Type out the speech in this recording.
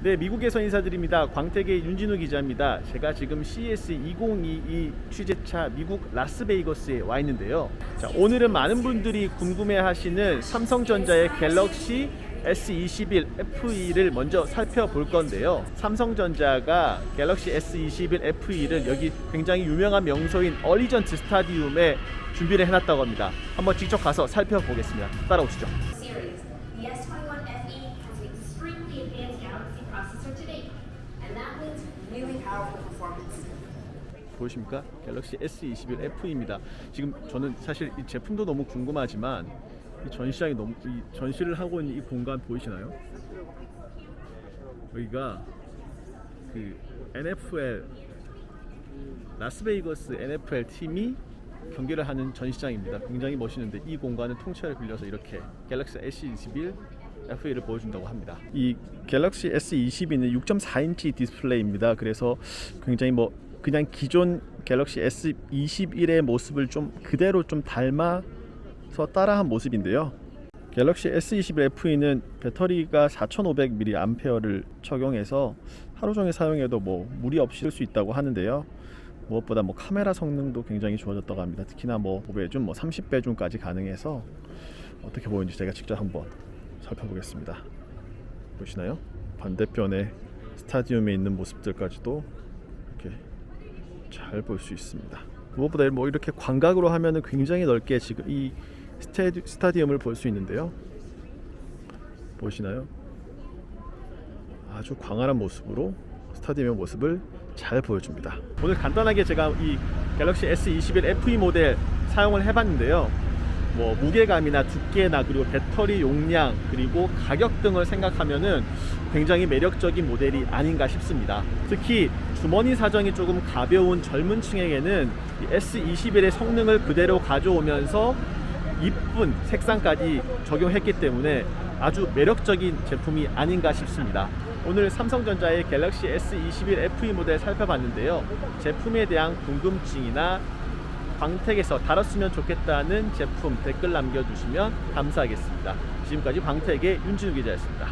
네, 미국에서 인사드립니다. 광택의 윤진우 기자입니다. 제가 지금 CES 2022 취재차 미국 라스베이거스에 와 있는데요. 자, 오늘은 많은 분들이 궁금해하시는 삼성전자의 갤럭시 S21 FE를 먼저 살펴볼 건데요. 삼성전자가 갤럭시 S21 FE를 여기 굉장히 유명한 명소인 어리전트 스타디움에 준비를 해놨다고 합니다. 한번 직접 가서 살펴보겠습니다. 따라오시죠. 보이십니까? 갤럭시 S21 FE입니다. 지금 저는 사실 이 제품도 너무 궁금하지만 이 전시장이 너무 이 전시를 하고 있는 이 공간 보이시나요? 여기가 그 NFL 라스베이거스 NFL 팀이 경기를 하는 전시장입니다. 굉장히 멋있는데 이 공간은 통째로 빌려서 이렇게 갤럭시 S21 FE를 보여준다고 합니다. 이 갤럭시 S22는 6.4인치 디스플레이입니다. 그래서 굉장히 뭐 그냥 기존 갤럭시 S21의 모습을 좀 그대로 좀 닮아서 따라한 모습인데요. 갤럭시 S21 FE는 배터리가 4,500mAh를 적용해서 하루 종일 사용해도 뭐 무리 없이 쓸 수 있다고 하는데요. 무엇보다 뭐 카메라 성능도 굉장히 좋아졌다고 합니다. 특히나 뭐 5배 줌, 뭐 30배 줌까지 가능해서 어떻게 보이는지 제가 직접 한번 살펴보겠습니다. 보시나요? 반대편에 스타디움에 있는 모습들까지도 이렇게 잘 볼 수 있습니다. 무엇보다 뭐 이렇게 광각으로 하면은 굉장히 넓게 지금 이 스타디, 스타디움을 볼 수 있는데요. 보시나요? 아주 광활한 모습으로 스타디움의 모습을 잘 보여줍니다. 오늘 간단하게 제가 이 갤럭시 S21 FE 모델 사용을 해봤는데요. 뭐 무게감이나 두께나 그리고 배터리 용량 그리고 가격 등을 생각하면은 굉장히 매력적인 모델이 아닌가 싶습니다. 특히 주머니 사정이 조금 가벼운 젊은 층에게는 이 S21의 성능을 그대로 가져오면서 이쁜 색상까지 적용했기 때문에 아주 매력적인 제품이 아닌가 싶습니다. 오늘 삼성전자의 갤럭시 S21 FE 모델 살펴봤는데요. 제품에 대한 궁금증이나 광택에서 다뤘으면 좋겠다는 제품 댓글 남겨주시면 감사하겠습니다. 지금까지 광택의 윤진우 기자였습니다.